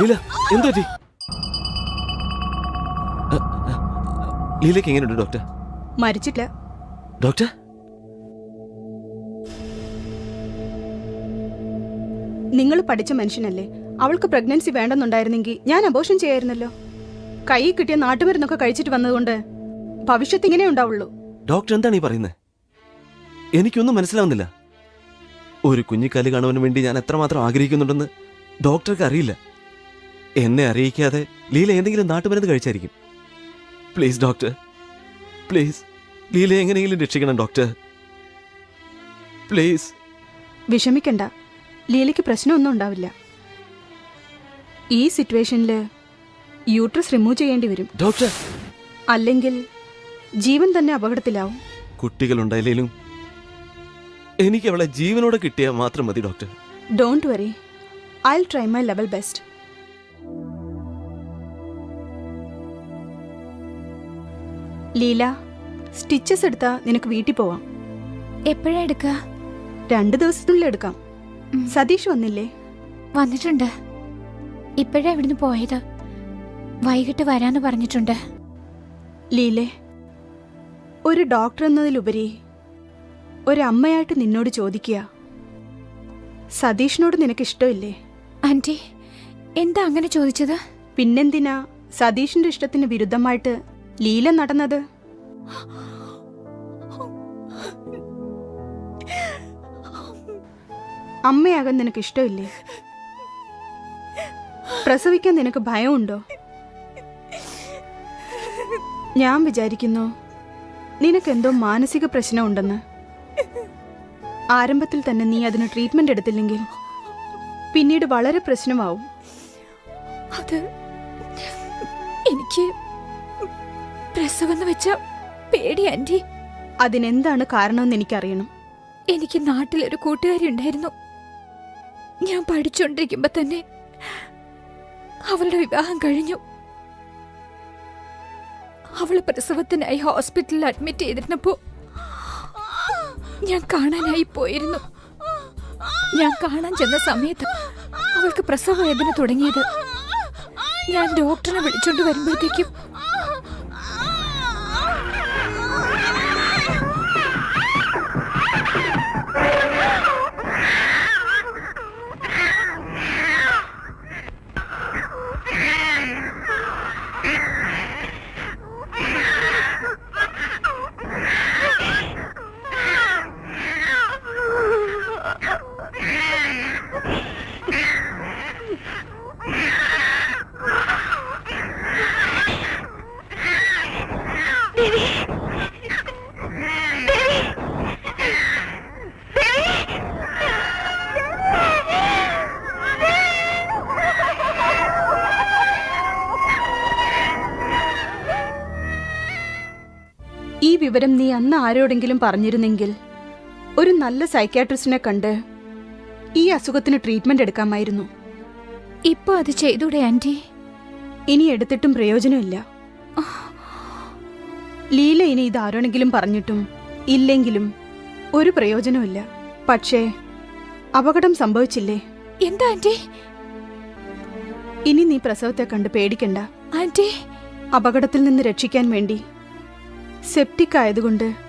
ലീല എന്തു പറ്റി? ലീലയ്ക്ക് എങ്ങനെയുണ്ട് ഡോക്ടർ? മരിച്ചിട്ടില്ല. ഡോക്ടർ? നിങ്ങൾ പഠിച്ച മനുഷ്യനല്ലേ? അവൾക്ക് പ്രഗ്നൻസി വേണ്ടെന്നുണ്ടായിരുന്നെങ്കിൽ ഞാൻ അബോഷൻ ചെയ്യായിരുന്നല്ലോ. കൈ കിട്ടിയ നാട്ടുമരുന്നൊക്കെ കഴിച്ചിട്ട് വന്നതുകൊണ്ട് ഭവിഷ്യത്ത് ഇങ്ങനെ ഉണ്ടാവുള്ളൂ. ഡോക്ടർ എന്താണ് ഈ പറയുന്നത്? എനിക്കൊന്നും മനസ്സിലാവുന്നില്ല. ഒരു കുഞ്ഞിക്കാൽ കാണുവാൻ വേണ്ടി ഞാൻ എത്രമാത്രം ആഗ്രഹിക്കുന്നുണ്ടെന്ന് ഡോക്ടർക്ക് അറിയില്ല. എന്നെ അറിയിക്കാതെ ലീല എന്തെങ്കിലും നാട്ടുമരുന്ന് കഴിച്ചായിരിക്കും. പ്ലീസ് ഡോക്ടർ പ്ലീസ് ലീല എങ്ങനെയെങ്കിലും രക്ഷിക്കണം ഡോക്ടർ പ്ലീസ് വിഷമിക്കണ്ട. ലീലയ്ക്ക് പ്രശ്നമൊന്നും ഉണ്ടാവില്ല. ഈ സിറ്റുവേഷനിൽ യൂട്രസ് റിമൂവ് ചെയ്യേണ്ടി വരും. ഡോക്ടർ അല്ലെങ്കിൽ ജീവൻ തന്നെ അപകടത്തിലാവും. കുട്ടികളുണ്ടായില്ലേലും എനിക്ക് അവളെ ജീവനോടെ കിട്ടിയാൽ മാത്രം മതി doctor don't worry I try my level best Leela stitches എടുത്താ നിനക്ക് വീട്ടിൽ പോവാം. എപ്പോഴാ എടുക്ക? രണ്ട് ദിവസത്തിനുള്ളിൽ എടുക്കാം. സതീഷ് വന്നില്ലേ? വന്നിട്ടുണ്ട്. ഇപ്പോഴാ ഇവിടുന്ന് പോയത്? വൈകിട്ട് വരാന്ന് പറഞ്ഞിട്ടുണ്ട്. ലീലെ ഒരു ഡോക്ടർ എന്നതിലുപരി ഒരമ്മയായിട്ട് നിന്നോട് ചോദിക്കുക. സതീഷിനോട് നിനക്ക് ഇഷ്ടമില്ലേ? ആന്റി എന്താ അങ്ങനെ ചോദിച്ചത്? പിന്നെന്തിനാ സതീഷിന്റെ ഇഷ്ടത്തിന് വിരുദ്ധമായിട്ട് ലീല നടന്നത്? അമ്മയാകാൻ നിനക്ക് ഇഷ്ടമില്ലേ? പ്രസവിക്കാൻ നിനക്ക് ഭയമുണ്ടോ? ഞാൻ വിചാരിക്കുന്നു നിനക്കെന്തോ മാനസിക പ്രശ്നമുണ്ടെന്ന്. ആരംഭത്തിൽ തന്നെ നീ അതിന് ട്രീറ്റ്മെന്റ് എടുത്തില്ലെങ്കിൽ പിന്നീട് വളരെ പ്രശ്നമാവും. അത് എനിക്ക് പ്രസവെന്ന് വെച്ച പേടി ആന്റി. അതിനെന്താണ് കാരണമെന്ന് എനിക്കറിയണം. എനിക്ക് നാട്ടിലൊരു കൂട്ടുകാരി ഉണ്ടായിരുന്നു. ഞാൻ പഠിച്ചുകൊണ്ടിരിക്കുമ്പോ തന്നെ അവളുടെ വിവാഹം കഴിഞ്ഞു. അവൾ പ്രസവത്തിനായി ഹോസ്പിറ്റലിൽ അഡ്മിറ്റ് ചെയ്തിരുന്നപ്പോ ഞാൻ കാണാനായി പോയിരുന്നു. ഞാൻ കാണാൻ ചെന്ന സമയത്ത് അവൾക്ക് പ്രസവ വേദന തുടങ്ങിയത് ഞാൻ ഡോക്ടറെ വിളിച്ചോണ്ട് വരുമ്പോഴത്തേക്കും വിവരം നീ അന്ന് ആരോടെങ്കിലും പറഞ്ഞിരുന്നെങ്കിൽ ഒരു നല്ല സൈക്യാട്രിസ്റ്റിനെ കണ്ട് ഈ അസുഖത്തിന് ട്രീറ്റ്മെന്റ് എടുക്കാമായിരുന്നു. ഇപ്പൊ അത് ചെയ്തൂടെ ആന്റി? ഇനി എടുത്തിട്ടും പ്രയോജനമില്ല. ലീല ഇനി ഇത് ആരോടെങ്കിലും പറഞ്ഞിട്ടും ഇല്ലെങ്കിലും ഒരു പ്രയോജനമില്ല പക്ഷേ അപകടം സംഭവിച്ചില്ലേ? എന്താ ആന്റി? ഇനി നീ പ്രസവത്തെ കണ്ട് പേടിക്കണ്ട. ആന്റി? അപകടത്തിൽ നിന്ന് രക്ഷിക്കാൻ വേണ്ടി സെപ്റ്റിക് ആയതുകൊണ്ട്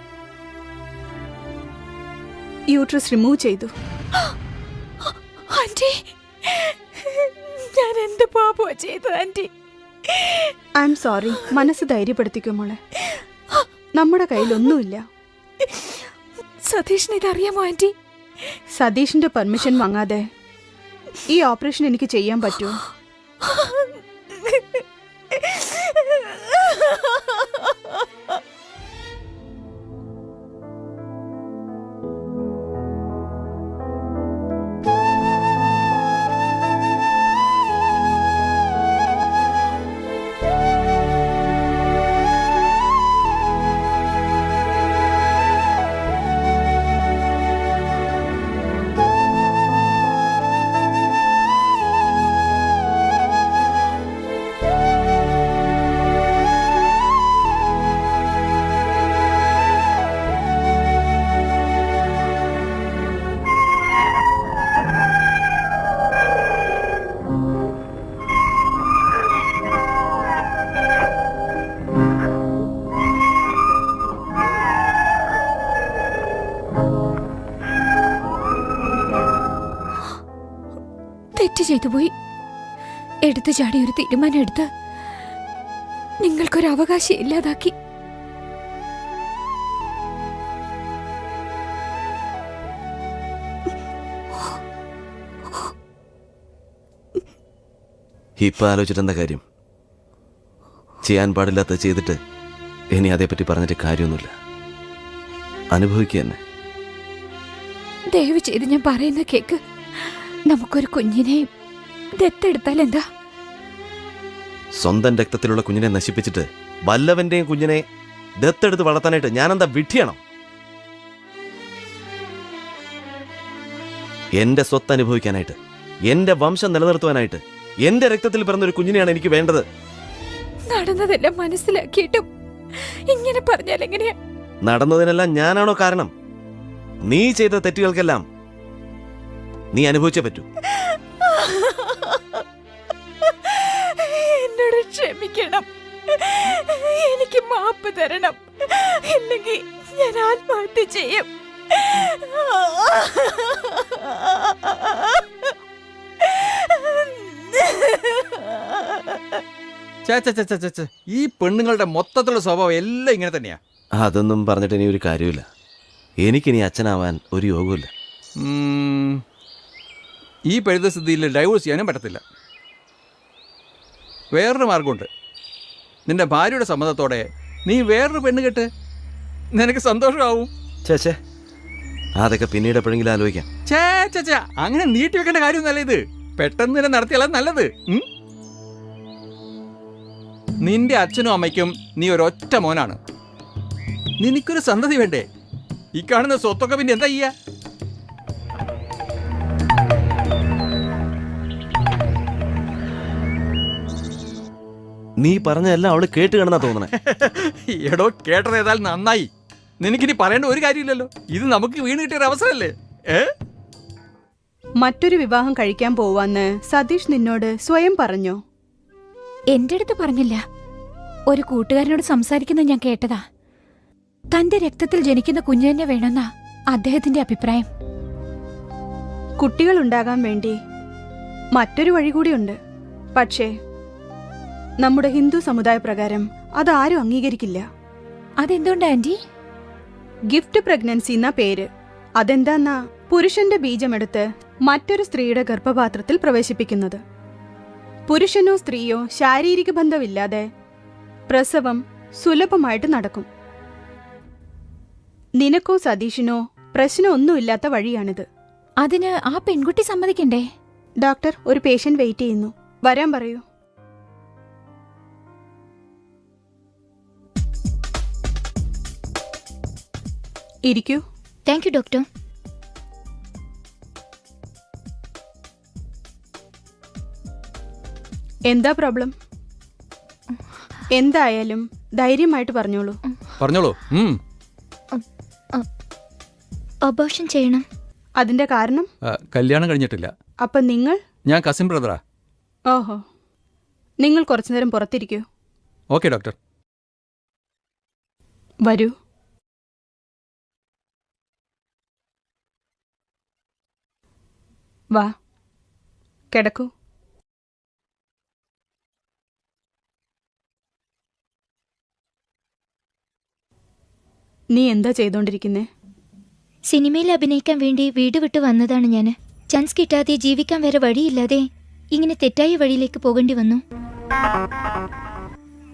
യൂട്രസ് റിമൂവ് ചെയ്തു. ആന്റി ഞാൻ എന്ത് പാപോ ചെയ്തു ആന്റി ഐ എം സോറി മനസ്സ് ധൈര്യപ്പെടുത്തിക്കോ മോളെ. നമ്മുടെ കയ്യിലൊന്നുമില്ല. സതീഷിന് ഇതറിയാമോ ആന്റി സതീഷിന്റെ പെർമിഷൻ വാങ്ങാതെ ഈ ഓപ്പറേഷൻ എനിക്ക് ചെയ്യാൻ പറ്റുമോ? ചെയ്തു പോയി എടുത്തു ചാടി ഒരു തീരുമാനം എടുത്ത് നിങ്ങൾക്കൊരു അവകാശം ഇല്ലാതാക്കി. ഇപ്പൊ ആലോചിച്ചിട്ട് എന്താ കാര്യം? ചെയ്യാൻ പാടില്ലാത്ത ചെയ്തിട്ട് ഇനി അതേപ്പറ്റി പറഞ്ഞിട്ട് കാര്യമൊന്നുമില്ല. അനുഭവിക്കുക തന്നെ ദയവ് ചെയ്ത് ഞാൻ പറയുന്ന കേക്ക് നമുക്കൊരു കുഞ്ഞിനെ ദത്തെടുത്താൽ എന്താ? സ്വന്തം രക്തത്തിലുള്ള കുഞ്ഞിനെ നശിപ്പിച്ചിട്ട് വല്ലവന്റെയും കുഞ്ഞിനെ ദത്തെടുത്ത് വളർത്താനായിട്ട് ഞാനെന്താ വിട്ടിയണം എന്റെ സ്വത്ത് അനുഭവിക്കാനായിട്ട് എന്റെ വംശം നിലനിർത്തുവാനായിട്ട് എന്റെ രക്തത്തിൽ പിറന്ന ഒരു കുഞ്ഞിനെയാണ് എനിക്ക് വേണ്ടത്. നടന്നതെല്ലാം മനസ്സിലാക്കിയിട്ടും ഇങ്ങനെ പറഞ്ഞാൽ എങ്ങനെയാ? നടന്നതിനെല്ലാം ഞാനാണോ കാരണം? നീ ചെയ്ത തെറ്റുകൾക്കെല്ലാം നീ അനുഭവിച്ചേ പറ്റൂ. മാപ്പ് തരണം. ഇല്ലെങ്കിൽ ഞാൻ ആത്മഹത്യ ചെയ്യും. ഈ പെണ്ണുങ്ങളുടെ മൊത്തത്തിലുള്ള സ്വഭാവം എല്ലാം ഇങ്ങനെ തന്നെയാ. അതൊന്നും പറഞ്ഞിട്ട് ഇനി ഒരു കാര്യമില്ല. എനിക്കിനി അച്ഛനാവാൻ ഒരു യോഗമില്ല ഈ പരിതസ്ഥിതിയിൽ ഡൈവോഴ്സ് ചെയ്യാനും പറ്റത്തില്ല. വേറൊരു മാർഗമുണ്ട്. നിന്റെ ഭാര്യയുടെ സമ്മതത്തോടെ നീ വേറൊരു പെണ്ണ് കെട്ട്. നിനക്ക് സന്തോഷമാവും. ചേച്ചേ അതൊക്കെ പിന്നീട് എപ്പോഴെങ്കിലും ആലോചിക്കാം. ചേ ചേ ചേ അങ്ങനെ നീട്ടി വെക്കേണ്ട കാര്യമൊന്നല്ല ഇത്. പെട്ടെന്ന് തന്നെ നടത്തിയാലും നല്ലത്. നിന്റെ അച്ഛനും അമ്മയ്ക്കും നീ ഒരൊറ്റ മോനാണ്. നിനക്കൊരു സന്തതി വേണ്ടേ? ഈ കാണുന്ന സ്വത്തൊക്കെ പിന്നെ എന്താ ചെയ്യാ? നീ പറഞ്ഞതെല്ലാം അവൾ കേട്ട് കാണുന്നാ തോന്നണേ എടോ കേട്ടത് ഏതായാലും നന്നായി. നിനക്കിനി പറയേണ്ട ഒരു കാര്യമില്ലല്ലോ. ഇത് നമുക്ക് വീണ് കിട്ടിയ ഒരു അവസരമല്ലേ? ഏ? മറ്റൊരു വിവാഹം കഴിക്കാൻ പോവാന്ന് സതീഷ് നിന്നോട് സ്വയം പറഞ്ഞോ? എന്റെ അടുത്ത് പറഞ്ഞില്ല. ഒരു കൂട്ടുകാരനോട് സംസാരിക്കുന്നത് ഞാൻ കേട്ടതാ. തന്റെ രക്തത്തിൽ ജനിക്കുന്ന കുഞ്ഞു തന്നെ വേണമെന്നാ അദ്ദേഹത്തിന്റെ അഭിപ്രായം. കുട്ടികൾ ഉണ്ടാകാൻ വേണ്ടി മറ്റൊരു വഴി കൂടിയുണ്ട്. പക്ഷേ നമ്മുടെ ഹിന്ദു സമുദായ പ്രകാരം അതാരും അംഗീകരിക്കില്ല. അതെന്തുകൊണ്ട് ആന്റി? ഗിഫ്റ്റ് പ്രഗ്നൻസി എന്ന പേര്. അതെന്താന്നാ? പുരുഷന്റെ ബീജമെടുത്ത് മറ്റൊരു സ്ത്രീയുടെ ഗർഭപാത്രത്തിൽ പ്രവേശിപ്പിക്കുന്നത്. പുരുഷനോ സ്ത്രീയോ ശാരീരിക ബന്ധമില്ലാതെ പ്രസവം സുലഭമായിട്ട് നടക്കും. നിനക്കോ സതീഷിനോ പ്രശ്നമൊന്നുമില്ലാത്ത വഴിയാണിത്. അതിന് ആ പെൺകുട്ടി സമ്മതിക്കണ്ടേ? ഡോക്ടർ ഒരു പേഷ്യന്റ് വെയിറ്റ് ചെയ്യുന്നു. വരാൻ പറയൂ. ഇരിക്കൂ. താങ്ക് യു ഡോക്ടർ എന്താ പ്രോബ്ലം എന്തായാലും ധൈര്യമായിട്ട് പറഞ്ഞോളൂ. പറഞ്ഞോളൂ. അബോർഷൻ അബോഷൻ ചെയ്യണം. അതിന്റെ കാരണം? കല്യാണം കഴിഞ്ഞിട്ടില്ല. അപ്പൊ നിങ്ങൾ? ഞാൻ കസിൻ ബ്രദറാ ഓഹോ. നിങ്ങൾ കുറച്ചു നേരം പുറത്തിരിക്കൂ. ഓക്കെ ഡോക്ടർ വരൂ. വാ. കിടക്കൂ. നീ എന്താ ചെയ്തോണ്ടിരിക്കുന്നേ? സിനിമയിൽ അഭിനയിക്കാൻ വേണ്ടി വീട് വിട്ട് വന്നതാണ് ഞാൻ ചാൻസ് കിട്ടാതെ ജീവിക്കാൻ വേറെ വഴിയില്ലാതെ ഇങ്ങനെ തെറ്റായ വഴിയിലേക്ക് പോകേണ്ടി വന്നു.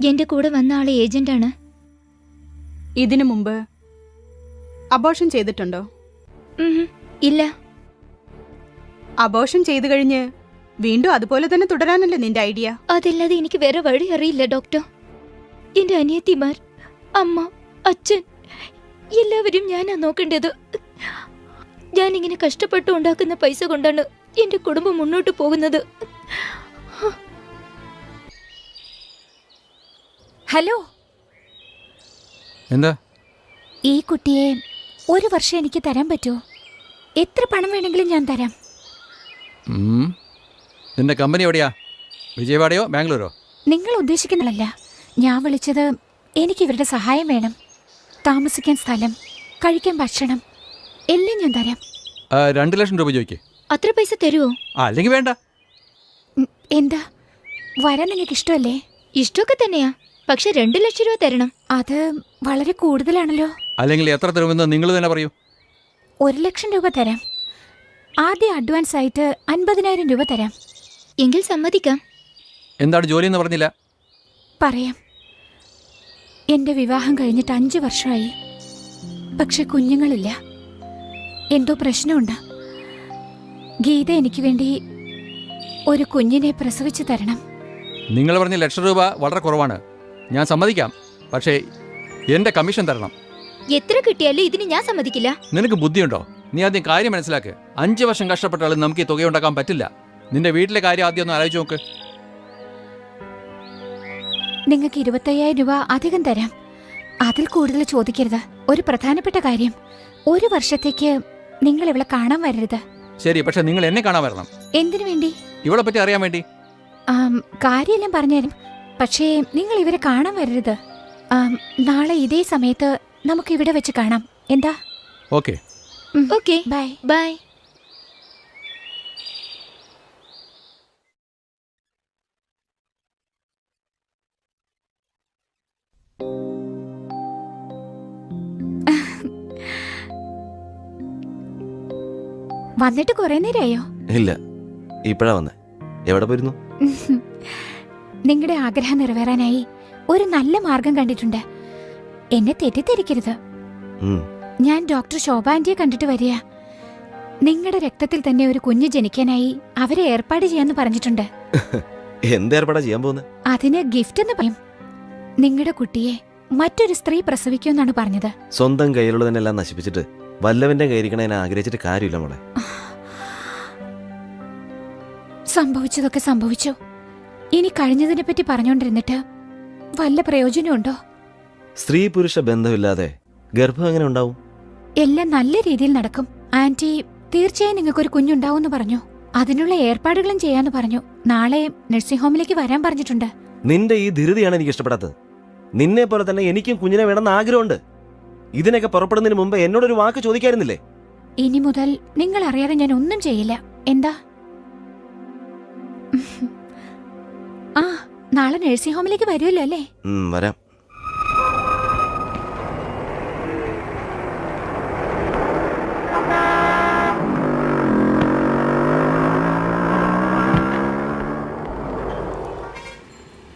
എന്റെ കൂടെ വന്ന ആൾ ഏജന്റാണ്. ഇതിനു മുമ്പ് അബോർഷൻ ചെയ്തിട്ടുണ്ടോ? ഇല്ല. അബോഷൻ ചെയ്തു കഴിഞ്ഞ് വീണ്ടും അതുപോലെ തന്നെ തുടരാനല്ലേ നിന്റെ ഐഡിയ അതല്ലാതെ എനിക്ക് വേറെ വഴി അറിയില്ല ഡോക്ടർ എന്റെ അനിയത്തിമാർ അമ്മ അച്ഛൻ എല്ലാവരും ഞാനാ നോക്കേണ്ടത്. ഞാൻ ഇങ്ങനെ കഷ്ടപ്പെട്ട് ഉണ്ടാക്കുന്ന പൈസ കൊണ്ടാണ് എന്റെ കുടുംബം മുന്നോട്ട് പോകുന്നത്. ഹലോ. എന്താ? ഈ കുട്ടിയെ ഒരു വർഷം എനിക്ക് തരാൻ പറ്റുമോ? എത്ര പണം വേണമെങ്കിലും ഞാൻ തരാം. നിന്റെ കമ്പനി എവിടെയാ? വിജയവാഡയോ ബാംഗ്ലൂരോ? നിങ്ങൾ ഉദ്ദേശിക്കുന്നതല്ല ഞാൻ വിളിച്ചത് എനിക്ക് ഇവരുടെ സഹായം വേണം. താമസിക്കാൻ സ്ഥലം കഴിക്കാൻ ഭക്ഷണം എല്ലാം ഞാൻ തരാം. രണ്ട് ലക്ഷം രൂപ ചോദിക്കേ. അത്ര പൈസ തരുമോ അല്ലെങ്കിൽ വേണ്ട. എന്താ? വരാൻ നിങ്ങൾക്ക് ഇഷ്ടമല്ലേ? ഇഷ്ടമൊക്കെ തന്നെയാ. പക്ഷെ രണ്ടു ലക്ഷം രൂപ തരണം. അത് വളരെ കൂടുതലാണല്ലോ. അല്ലെങ്കിൽ എത്ര തരുമെന്ന് നിങ്ങൾ തന്നെ പറയൂ. ഒരു ലക്ഷം രൂപ തരാം. ആദ്യ അഡ്വാൻസ് ആയിട്ട് അൻപതിനായിരം രൂപ തരാം. എങ്കിൽ സമ്മതിക്കാം. എന്താണ് ജോലി എന്ന് പറഞ്ഞില്ല? പറയാം. എന്റെ വിവാഹം കഴിഞ്ഞിട്ട് അഞ്ചു വർഷമായി പക്ഷെ കുഞ്ഞുങ്ങളില്ല. എന്തോ പ്രശ്നമുണ്ട്. ഗീത എനിക്ക് വേണ്ടി ഒരു കുഞ്ഞിനെ പ്രസവിച്ചു തരണം. നിങ്ങൾ പറഞ്ഞ ലക്ഷം രൂപ വളരെ കുറവാണ്. ഞാൻ സമ്മതിക്കാം. പക്ഷേ എന്റെ കമ്മീഷൻ തരണം. എത്ര കിട്ടിയാലും ഇതിന് ഞാൻ സമ്മതിക്കില്ല. നിനക്ക് ബുദ്ധിയുണ്ടോ? നീ ആദ്യം കാര്യം മനസ്സിലാക്ക്. അഞ്ച് വർഷം കഷ്ടപ്പെട്ടാലും നമുക്ക് ഈ തുക ഉണ്ടാക്കാൻ പറ്റില്ല. നിന്റെ വീട്ടിലെ കാര്യം ആദ്യം ഒന്ന് ആലോചിച്ച് നോക്ക്. നിങ്ങൾക്ക് ഇരുപത്തയ്യായിരം രൂപ അധികം തരാം. അതിൽ കൂടുതൽ ചോദിക്കരുത്. ഒരു പ്രധാനപ്പെട്ട കാര്യം. ഒരു വർഷത്തേക്ക് നിങ്ങൾ ഇവളെ കാണാൻ വരരുത്. ശരി പക്ഷെ നിങ്ങൾ എന്നെ കാണാൻ വരണം. എന്തിനു വേണ്ടി? ഇവളെ പറ്റി അറിയാൻ വേണ്ടി. ആം, കാര്യമെല്ലാം പറഞ്ഞുതരും. പക്ഷേ നിങ്ങൾ ഇവരെ കാണാൻ വരരുത്. ആം, നാളെ ഇതേ സമയത്ത് നമുക്ക് ഇവിടെ വെച്ച് കാണാം. എന്താ? ഓക്കെ. ഓക്കെ ബൈ ബൈ വന്നിട്ട് കുറെ നേരമായോ ഇല്ല. ഇപ്പോഴാ വന്നേ. എവിടെ പോയിരുന്നു? നിങ്ങളുടെ ആഗ്രഹം നിറവേറാനായി ഒരു നല്ല മാർഗം കണ്ടിട്ടുണ്ട്. എന്നെ തെറ്റിദ്ധരിക്കരുത്. ഉം. ഞാൻ ഡോക്ടർ ശോഭാന്റിയെ കണ്ടിട്ട് വരിക. നിങ്ങളുടെ രക്തത്തിൽ തന്നെ ഒരു കുഞ്ഞ് ജനിക്കാനായി അവരെ ഏർപ്പാട് ചെയ്യാന്ന് പറഞ്ഞിട്ടുണ്ട്. എന്ത് ഏർപ്പാടാ ചെയ്യാൻ പോകുന്നത് അതിന് ഗിഫ്റ്റ് എന്ന് പറയും. നിങ്ങളുടെ കുട്ടിയെ മറ്റൊരു സ്ത്രീ പ്രസവിക്കുമെന്നാണ് പറഞ്ഞത്. സ്വന്തം കയ്യിലുള്ളതിനെല്ലാം നശിപ്പിച്ചിട്ട് വല്ലവന്റെ കയ്യിരിക്കണ ആഗ്രഹിച്ചിട്ട് കാര്യമില്ല മോളെ. സംഭവിച്ചതൊക്കെ സംഭവിച്ചു. ഇനി കഴിഞ്ഞതിനെ പറ്റി പറഞ്ഞുകൊണ്ടിരുന്നിട്ട് വല്ല പ്രയോജനമുണ്ടോ സ്ത്രീ പുരുഷ ബന്ധമില്ലാതെ ഗർഭം എങ്ങനെ ഉണ്ടാവും? എല്ലാം നല്ല രീതിയിൽ നടക്കും. ആന്റി തീർച്ചയായും നിങ്ങൾക്ക് നിങ്ങൾക്കൊരു കുഞ്ഞുണ്ടാവുമെന്ന് പറഞ്ഞു. അതിനുള്ള ഏർപ്പാടുകളും ചെയ്യാന്ന് പറഞ്ഞു. നാളെ നഴ്സിംഗ് ഹോമിലേക്ക് വരാൻ പറഞ്ഞിട്ടുണ്ട്. നിന്റെ ഈ ധൃതിയാണ് എനിക്ക് ഇഷ്ടപ്പെടാത്തത്. നിന്നെ പോലെ തന്നെ എനിക്കും കുഞ്ഞിനെ വേണമെന്ന് ആഗ്രഹമുണ്ട്. ഇതിനൊക്കെ പുറപ്പെടുന്നതിന് മുമ്പ് എന്നോടൊരു വാക്ക് ചോദിക്കായിരുന്നില്ലേ? ഇനി മുതൽ നിങ്ങൾ അറിയാതെ ഞാൻ ഒന്നും ചെയ്യില്ല. എന്താ? ആ നാളെ നഴ്സിംഗ് ഹോമിലേക്ക് വരുമല്ലോ അല്ലേ? വരാം.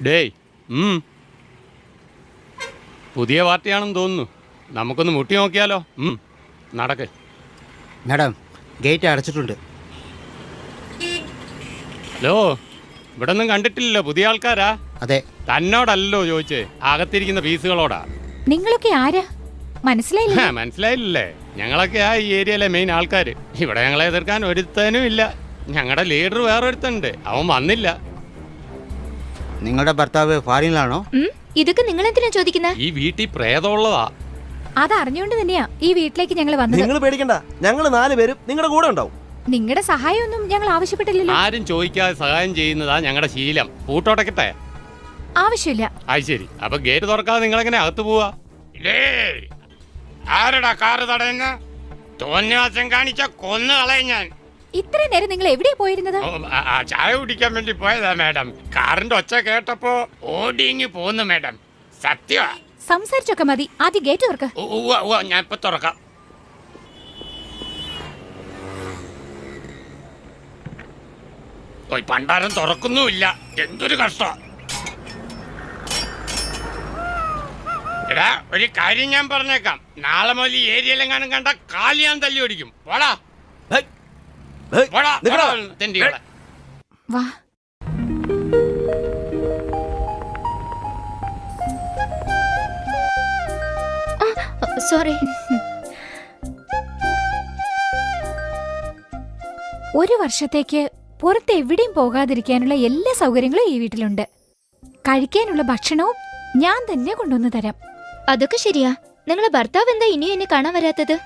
ഡേയ് ഉം. പുതിയ പാർട്ടിയാണെന്ന് തോന്നുന്നു. നമുക്കൊന്ന് മുട്ടി നോക്കിയാലോ? നടക്ക്. Madam gate അടച്ചിട്ടുണ്ട്. ഹലോ ഇവിടെ ഒന്നും കണ്ടിട്ടില്ലല്ലോ പുതിയ ആൾക്കാരാ? അതെ. തന്നോടല്ലോ ചോദിച്ചേ. അകത്തിരിക്കുന്ന പീസുകളോടാ. നിങ്ങളൊക്കെ ആരാ? മനസ്സിലായില്ല? മനസ്സിലായില്ലേ? ഞങ്ങളൊക്കെ ആ ഈ ഏരിയയിലെ മെയിൻ ആൾക്കാർ ഇവിടെ ഞങ്ങളെ എതിർക്കാൻ ഒരുത്തനും ഇല്ല. ഞങ്ങളുടെ ലീഡർ വേറൊരുത്തനുണ്ട്. അവൻ വന്നില്ല. നിങ്ങളുടെ ഭർത്താവ് ഫാറിനിലാണോ ഉം, ഇതൊക്കെ നിങ്ങൾ എന്തിനാ ചോദിക്കുന്ന? ഈ വീട്ടിൽ പ്രേതമുള്ളതാ. അത് അറിഞ്ഞുകൊണ്ട് തന്നെയാ ഈ വീട്ടിലേക്ക് ഞങ്ങൾ വന്നത്. നിങ്ങൾ പേടിക്കണ്ട. ഞങ്ങൾ നാല് പേരും നിങ്ങളുടെ കൂടെ ഉണ്ടാവും. നിങ്ങളുടെ സഹായമൊന്നും ഞങ്ങൾ ആവശ്യപ്പെട്ടില്ലല്ലോ. ആരും ചോദിക്കാതെ സഹായം ചെയ്യുന്നതാ ഞങ്ങളുടെ ശീലം. പൂട്ടോടക്കട്ടെ ആവശ്യമില്ല. അത് ശരി. അപ്പൊ ഗേറ്റ് തുറക്കാതെ നിങ്ങൾ എങ്ങനെ അകത്ത് പോവാ? ആരടാ കാറ് തടയുന്ന? തോന്നിയാസം കാണിച്ച കൊന്നു കളയും ഞാൻ. ഇത്രയും നേരം നിങ്ങൾ എവിടെ പോയിരുന്നത്? ചായ കുടിക്കാൻ വേണ്ടി പോയതാ മാഡം. കാറിന്റെ ഒച്ച കേട്ടപ്പോ ഓടിങ്ങി പോന്നു മാഡം. സത്യ സംസാരിച്ചൊക്കെ മതി. ആദ്യം ഗേറ്റ് തുറക്ക. ഞാൻ ഇപ്പൊ തുറക്കാം. പണ്ടാരം തുറക്കുന്നുമില്ല. എന്തൊരു കഷ്ടം. എടാ ഒരു കാര്യം ഞാൻ പറഞ്ഞേക്കാം. നാളെ മുതൽ ഏരിയയിലെങ്ങാനും കണ്ട കാലി ഞാൻ തല്ലി ഓടിക്കും. പോടാ വാ. സോറി. ഒരു വർഷത്തേക്ക് പുറത്ത് എവിടെയും പോകാതിരിക്കാനുള്ള എല്ലാ സൗകര്യങ്ങളും ഈ വീട്ടിലുണ്ട്. കഴിക്കാനുള്ള ഭക്ഷണവും ഞാൻ തന്നെ കൊണ്ടുവന്ന് തരാം. അതൊക്കെ ശരിയാ. നിങ്ങളെ ഭർത്താവ് എന്താ ഇനിയും എന്നെ കാണാൻ വരാത്തത്?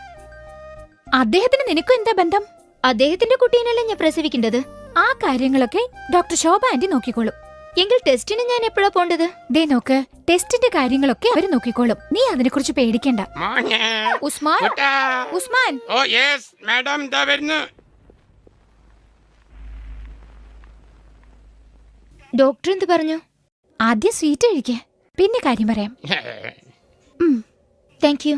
അദ്ദേഹത്തിന് നിനക്കും എന്താ ബന്ധം? അദ്ദേഹത്തിന്റെ കുട്ടീനല്ലേ ഞാൻ പ്രസവിക്കേണ്ടത്? ആ കാര്യങ്ങളൊക്കെ ഡോക്ടർ ശോഭ ആന്റി നോക്കിക്കോളും. എങ്കിൽ ടെസ്റ്റിന് ഞാൻ എപ്പോഴാ പോണ്ടത്? ദേ നോക്ക് ടെസ്റ്റിന്റെ കാര്യങ്ങളൊക്കെ അവർ നോക്കിക്കോളും. നീ അതിനെക്കുറിച്ച് പേടിക്കണ്ട. മോനെ ഉസ്മാൻ കുട്ടാ. ഉസ്മാൻ. ഓ യെസ് മാഡം ദാ വരുന്നു. ഡോക്ടർ എന്ത് പറഞ്ഞു? ആദ്യം സ്വീറ്റ് കഴിക്കേ പിന്നെ കാര്യം പറയാം. Thank you